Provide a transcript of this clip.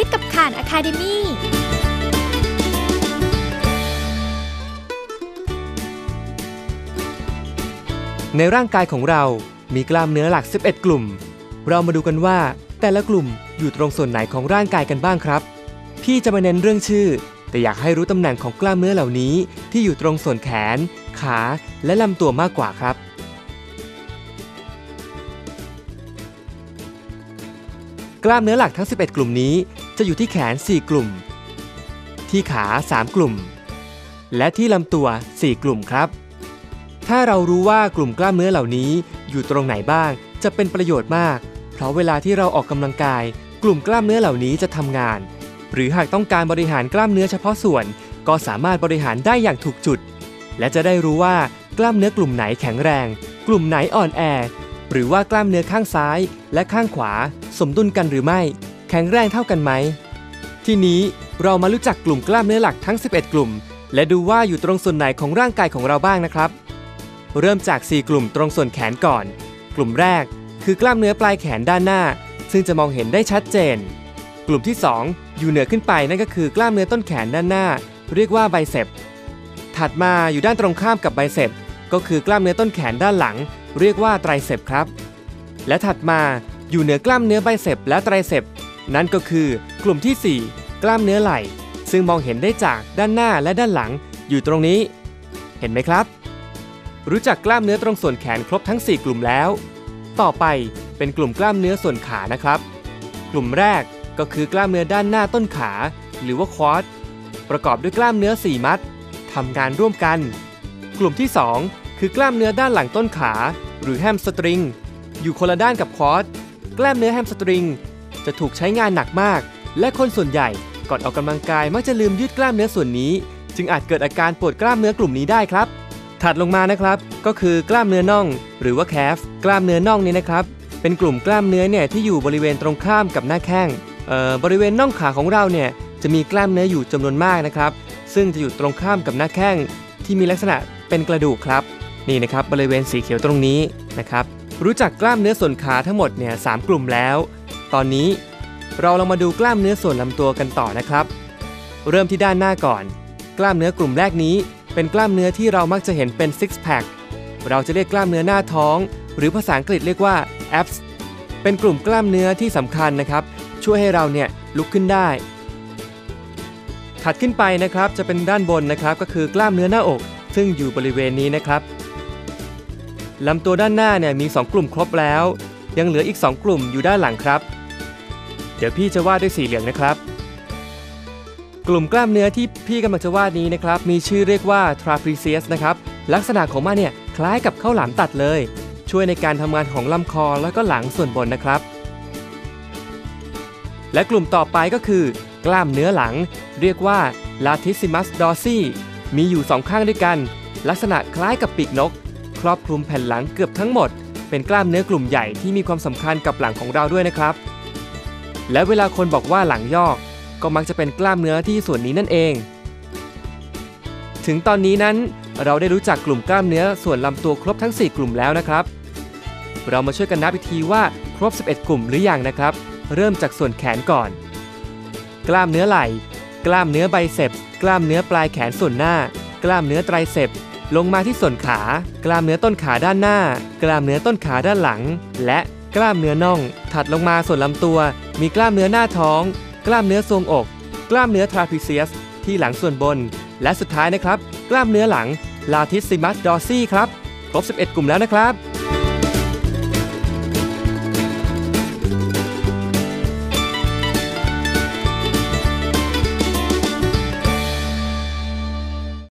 คิดกับข่านอะคาเดมี่ในร่างกายของเรา มีกล้ามเนื้อหลัก 11 กลุ่ม เรามาดูกันว่า แต่ละกลุ่มอยู่ตรงส่วนไหนของร่างกายกันบ้างครับ พี่จะมาเน้นเรื่องชื่อ แต่อยากให้รู้ตำแหน่งของกล้ามเนื้อเหล่านี้ ที่อยู่ตรงส่วนแขน ขาและลำตัวมากกว่าครับ กล้ามเนื้อหลักทั้ง 11 กลุ่มนี้ จะอยู่ที่แขน 4 กลุ่ม ที่ขา 3 กลุ่ม และที่ลำตัว 4 กลุ่มครับ ถ้าเรารู้ว่ากลุ่มกล้ามเนื้อเหล่านี้อยู่ตรงไหนบ้างจะเป็นประโยชน์มาก เพราะเวลาที่เราออกกำลังกาย กลุ่มกล้ามเนื้อเหล่านี้จะทำงาน หรือหากต้องการบริหารกล้ามเนื้อเฉพาะส่วน ก็สามารถบริหารได้อย่างถูกจุด และจะได้รู้ว่ากล้ามเนื้อกลุ่มไหนแข็งแรง กลุ่มไหนอ่อนแอ หรือว่ากล้ามเนื้อข้างซ้ายและข้างขวา สมดุลกันหรือไม่ ข็งแรงเท่ากันไหม ทีนี้เรามารู้จักกลุ่มกล้ามเนื้อหลักทั้ง 11 กลุ่ม และดูว่าอยู่ตรงส่วนไหนของร่างกายของเราบ้างนะครับ เริ่มจาก 4 กลุ่มตรงส่วนแขนก่อน กลุ่มแรกคือกล้ามเนื้อปลายแขนด้านหน้า ซึ่งจะมองเห็นได้ชัดเจน กลุ่มที่ 2 อยู่เหนือขึ้นไปนั่นก็คือกล้ามเนื้อต้นแขนด้านหน้า เรียกว่าไบเซปถัดมาอยู่ด้านตรงข้ามกับไบเซปก็คือกล้ามเนื้อต้นแขนด้านหลัง เรียกว่าไตรเซปครับ และถัดมาอยู่เหนือกล้ามเนื้อไบเซปและไตรเซป นั่นก็คือกลุ่มที่ 4 กล้ามเนื้อไหล่ ซึ่งมองเห็นได้จากด้านหน้าและด้านหลังอยู่ตรงนี้ เห็นไหมครับ รู้จักกล้ามเนื้อตรงส่วนแขนครบทั้ง 4 กลุ่มแล้ว ต่อไปเป็นกลุ่มกล้ามเนื้อส่วนขานะครับ กลุ่มแรกก็คือกล้ามเนื้อด้านหน้าต้นขา หรือว่าควอดประกอบด้วยกล้ามเนื้อ 4 มัดทำงานร่วมกัน กลุ่มที่ 2 คือกล้ามเนื้อด้านหลังต้นขา หรือแฮมสตริง อยู่คนละด้านกับควอดกล้ามเนื้อแฮมสตริง จะถูกใช้งานหนักมาก และคนส่วนใหญ่ก่อนออกกำลังกายมักจะลืมยืดกล้ามเนื้อส่วนนี้ จึงอาจเกิดอาการปวดกล้ามเนื้อกลุ่มนี้ได้ครับ ถัดลงมานะครับ ก็คือกล้ามเนื้อน่อง หรือว่าแคฟกล้ามเนื้อน่องนี้นะครับ เป็นกลุ่มกล้ามเนื้อเนี่ยที่อยู่บริเวณตรงข้ามกับหน้าแข้งบริเวณน่องขาของเราเนี่ยจะมีกล้ามเนื้ออยู่จำนวนมากนะครับ ซึ่งจะอยู่ตรงข้ามกับหน้าแข้งที่มีลักษณะเป็นกระดูกครับ นี่นะครับบริเวณสีเขียวตรงนี้นะครับ รู้จักกล้ามเนื้อส่วนขาทั้งหมดเนี่ยสกลุ่มแล้ว ตอนนี้ เราลองมาดูกล้ามเนื้อส่วนลำตัวกันต่อนะครับ เริ่มที่ด้านหน้าก่อน กล้ามเนื้อกลุ่มแรกนี้ เป็นกล้ามเนื้อที่เรามักจะเห็นเป็น six pack เราจะเรียกกล้ามเนื้อหน้าท้อง หรือภาษาอังกฤษเรียกว่า abs เป็นกลุ่มกล้ามเนื้อที่สำคัญนะครับ ช่วยให้เราเนี่ยลุกขึ้นได้ ถัดขึ้นไปนะครับจะเป็นด้านบนนะครับก็คือกล้ามเนื้อหน้าอก ซึ่งอยู่บริเวณนี้นะครับลำตัวด้านหน้าเนี่ยมี 2 กลุ่มครบแล้ว ยังเหลืออีก 2 กลุ่มอยู่ด้านหลังครับ เดี๋ยวพี่จะวาดด้วยสีเหลืองนะครับ กลุ่มกล้ามเนื้อที่พี่กำลังจะวาดนี้นะครับ มีชื่อเรียกว่า trapezius นะครับ ลักษณะของมันเนี่ยคล้ายกับข้าวหลามตัดเลย ช่วยในการทำงานของลำคอแล้วก็หลังส่วนบนนะครับ และกลุ่มต่อไปก็คือ กล้ามเนื้อหลัง เรียกว่า latissimus dorsi มีอยู่สองข้างด้วยกัน ลักษณะคล้ายกับปีกนก ครอบคลุมแผ่นหลังเกือบทั้งหมด เป็นกล้ามเนื้อกลุ่มใหญ่ที่มีความสำคัญกับหลังของเราด้วยนะครับ และเวลาคนบอกว่าหลังยอก ก็มักจะเป็นกล้ามเนื้อที่ส่วนนี้นั่นเอง ถึงตอนนี้นั้นเราได้รู้จักกลุ่มกล้ามเนื้อส่วนลำตัวครบทั้ง 4 กลุ่มแล้วนะครับ เรามาช่วยกันนับอีกทีว่าครบ 11 กลุ่มหรืออยังนะครับ เริ่มจากส่วนแขนก่อน กล้ามเนื้อไหล่ กล้ามเนื้อไบเซปกล้ามเนื้อปลายแขนส่วนหน้า กล้ามเนื้อไตรเซปลงมาที่ส่วนขา กล้ามเนื้อต้นขาด้านหน้า กล้ามเนื้อต้นขาด้านหลัง และ กล้ามเนื้อน่อง ถัดลงมาส่วนลำตัว มีกล้ามเนื้อหน้าท้อง กล้ามเนื้อทรวงอก กล้ามเนื้อทราพิเซียส ที่หลังส่วนบน และสุดท้ายนะครับ กล้ามเนื้อหลังลาทิสซิมัสดอซี่ครับ ครบ 11 กลุ่มแล้วนะครับ